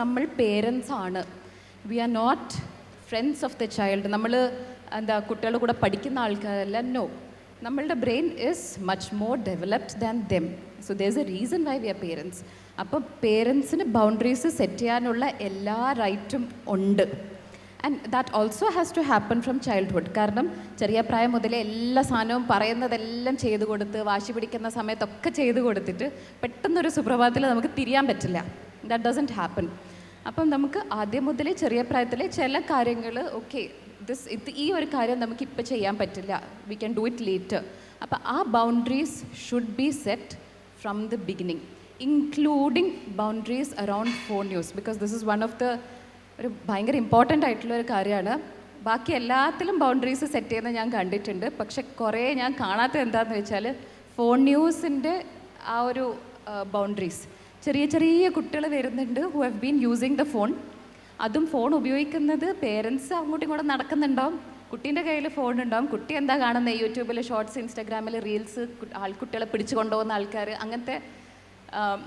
നമ്മൾ പേരൻസ് ആണ്. We are not friends of the child നമ്മൾ എന്താ കുട്ടികളുടെ കൂടെ പഠിക്കുന്ന ആൾക്കാരല്ല. നോ നമ്മളുടെ brain is much more developed than them so is a reason why we are parents അപ്പം പേരൻസിന് ബൗണ്ടറീസ് സെറ്റ് ചെയ്യാനുള്ള എല്ലാ റൈറ്റും ഉണ്ട്. And that also has to happen from childhood കാരണം ചെറിയ പ്രായം മുതലേ എല്ലാ സാധനവും പറയുന്നതെല്ലാം ചെയ്തു കൊടുത്ത് വാശി പിടിക്കുന്ന സമയത്തൊക്കെ ചെയ്തു കൊടുത്തിട്ട് പെട്ടെന്നൊരു സുപ്രഭാതത്തിൽ നമുക്ക് തിരിയാൻ പറ്റില്ല. ദാറ്റ് ഡസന്റ് ഹാപ്പൻ അപ്പം നമുക്ക് ആദ്യം മുതലേ ചെറിയ പ്രായത്തിലെ ചില കാര്യങ്ങൾ ഓക്കെ ദിസ് ഇത് ഈ ഒരു കാര്യം നമുക്ക് ഇപ്പോൾ ചെയ്യാൻ പറ്റില്ല. We can do it later അപ്പോൾ ആ boundaries should be set from the beginning including boundaries around phone use because this is one of the ഒരു ഭയങ്കര ഇമ്പോർട്ടന്റ് ആയിട്ടുള്ള ഒരു കാര്യമാണ്. ബാക്കി എല്ലാത്തിലും ബൗണ്ടറീസ് സെറ്റ് ചെയ്യുന്നത് ഞാൻ കണ്ടിട്ടുണ്ട്. പക്ഷെ കുറേ ഞാൻ കാണാത്തത് എന്താണെന്ന് വെച്ചാൽ ഫോൺ ന്യൂസിന്റെ ആ ഒരു ബൗണ്ടറീസ് ചെറിയ ചെറിയ കുട്ടികൾ വരുന്നുണ്ട് who have been using the phone അതും ഫോൺ ഉപയോഗിക്കുന്നത് പേരൻസ് അങ്ങോട്ടും ഇങ്ങോട്ടും നടക്കുന്നുണ്ടാവും. കുട്ടീന്റെ കയ്യിൽ ഫോൺ ഉണ്ടാവും. കുട്ടി എന്താ കാണുന്നത് യൂട്യൂബിൽ ഷോർട്സ് ഇൻസ്റ്റാഗ്രാമിൽ റീൽസ് ആൾക്കുട്ടികളെ പിടിച്ചു കൊണ്ടുപോകുന്ന ആൾക്കാർ അങ്ങനത്തെ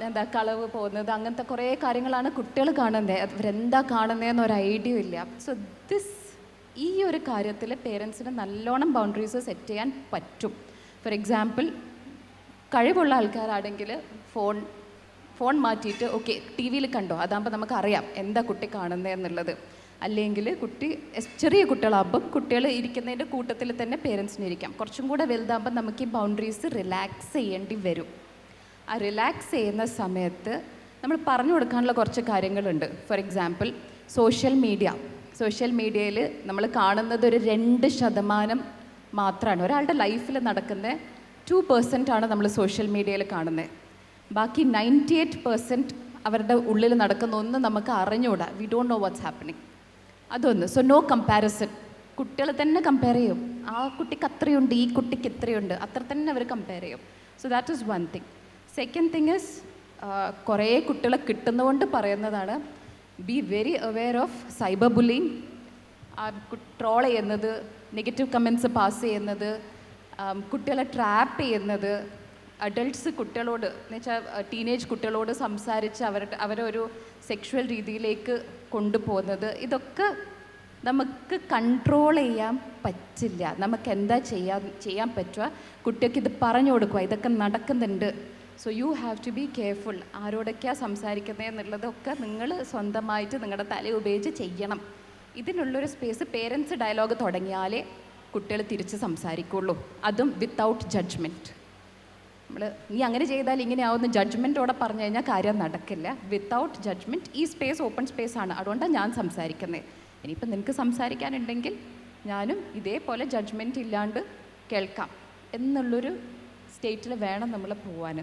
എന്താ കളവ് പോകുന്നത് അങ്ങനത്തെ കുറേ കാര്യങ്ങളാണ് കുട്ടികൾ കാണുന്നത് അവരെന്താ കാണുന്നതെന്ന് ഒരു ഐഡിയ ഇല്ല. സോ ദിസ് ഈ ഒരു കാര്യത്തിൽ പേരൻസിന് നല്ലോണം ബൗണ്ടറീസ് സെറ്റ് ചെയ്യാൻ പറ്റും. ഫോർ എക്സാമ്പിൾ കഴിവുള്ള ആൾക്കാരാണെങ്കിൽ ഫോൺ ഫോൺ മാറ്റിയിട്ട് ഓക്കെ ടി വിയിൽ കണ്ടോ? അതാകുമ്പോൾ നമുക്ക് അറിയാം എന്താ കുട്ടി കാണുന്നത് എന്നുള്ളത്. അല്ലെങ്കിൽ കുട്ടി ചെറിയ കുട്ടികളാകുമ്പം കുട്ടികൾ ഇരിക്കുന്നതിന്റെ കൂട്ടത്തിൽ തന്നെ പേരൻസിന് ഇരിക്കാം. കുറച്ചും കൂടെ വലുതാകുമ്പോൾ നമുക്ക് ഈ ബൗണ്ടറീസ് റിലാക്സ് ചെയ്യേണ്ടി വരും. ആ റിലാക്സ് ചെയ്യുന്ന സമയത്ത് നമ്മൾ പറഞ്ഞു കൊടുക്കാനുള്ള കുറച്ച് കാര്യങ്ങളുണ്ട്. For example social media social മീഡിയയിൽ നമ്മൾ കാണുന്നത് ഒരു രണ്ട് ശതമാനം മാത്രമാണ് ഒരാളുടെ ലൈഫിൽ നടക്കുന്ന ടു പെർസെന്റ് ആണ് നമ്മൾ സോഷ്യൽ മീഡിയയിൽ കാണുന്നത് ബാക്കി നയന്റി എയ്റ്റ് പെർസെന്റ് അവരുടെ ഉള്ളിൽ നടക്കുന്ന ഒന്ന് നമുക്ക് അറിഞ്ഞുകൂടാ we don't know what's happening അതൊന്ന്. സോ നോ കമ്പാരിസൺ കുട്ടികളെ തന്നെ കമ്പയർ ചെയ്യും. ആ കുട്ടിക്ക് അത്രയുണ്ട് ഈ കുട്ടിക്ക് ഇത്രയുണ്ട്. അത്ര തന്നെ അവർ കമ്പയർ ചെയ്യും. So that is one thing second thing is കുറേ കുട്ടികളെ കിട്ടുന്നതുകൊണ്ട് പറയുന്നതാണ് be very aware of cyber bullying troll ചെയ്യുന്നത് നെഗറ്റീവ് കമൻസ് പാസ് ചെയ്യുന്നത് കുട്ടികളെ ട്രാപ്പ് ചെയ്യുന്നത് അഡൾട്ട്സ് കുട്ടികളോട് എന്ന് വെച്ചാൽ ടീനേജ് കുട്ടികളോട് സംസാരിച്ച് അവരുടെ അവരെ ഒരു സെക്ഷുവൽ രീതിയിലേക്ക് കൊണ്ടുപോകുന്നത്. ഇതൊക്കെ നമുക്ക് കൺട്രോൾ ചെയ്യാൻ പറ്റില്ല. നമുക്ക് എന്താ ചെയ്യാൻ ചെയ്യാൻ പറ്റുക? കുട്ടികൾക്ക് ഇത് പറഞ്ഞു കൊടുക്കുക. ഇതൊക്കെ നടക്കുന്നുണ്ട്. So you have to be careful ആരോടൊക്കെയാണ് സംസാരിക്കുന്നത് എന്നുള്ളതൊക്കെ നിങ്ങൾ സ്വന്തമായിട്ട് നിങ്ങളുടെ തല ഉപയോഗിച്ച് ചെയ്യണം. ഇതിനുള്ളൊരു സ്പേസ് പേരൻസ് ഡയലോഗ് തുടങ്ങിയാലേ കുട്ടികൾ തിരിച്ച് സംസാരിക്കുള്ളൂ. അതും വിത്തൗട്ട് ജഡ്ജ്മെന്റ് നമ്മൾ നീ അങ്ങനെ ചെയ്താൽ ഇങ്ങനെ ആവുന്ന ജഡ്ജ്മെന്റോടെ പറഞ്ഞു കഴിഞ്ഞാൽ കാര്യം നടക്കില്ല. വിത്തൗട്ട് ജഡ്ജ്മെന്റ് ഈ സ്പേസ് ഓപ്പൺ സ്പേസ് ആണ്. അതുകൊണ്ടാണ് ഞാൻ സംസാരിക്കുന്നത്. ഇനിയിപ്പോൾ നിനക്ക് സംസാരിക്കാനുണ്ടെങ്കിൽ ഞാനും ഇതേപോലെ ജഡ്ജ്മെന്റ് ഇല്ലാണ്ട് കേൾക്കാം. എന്നുള്ളൊരു സ്റ്റേറ്റിൽ വേണം നമ്മൾ പോവാൻ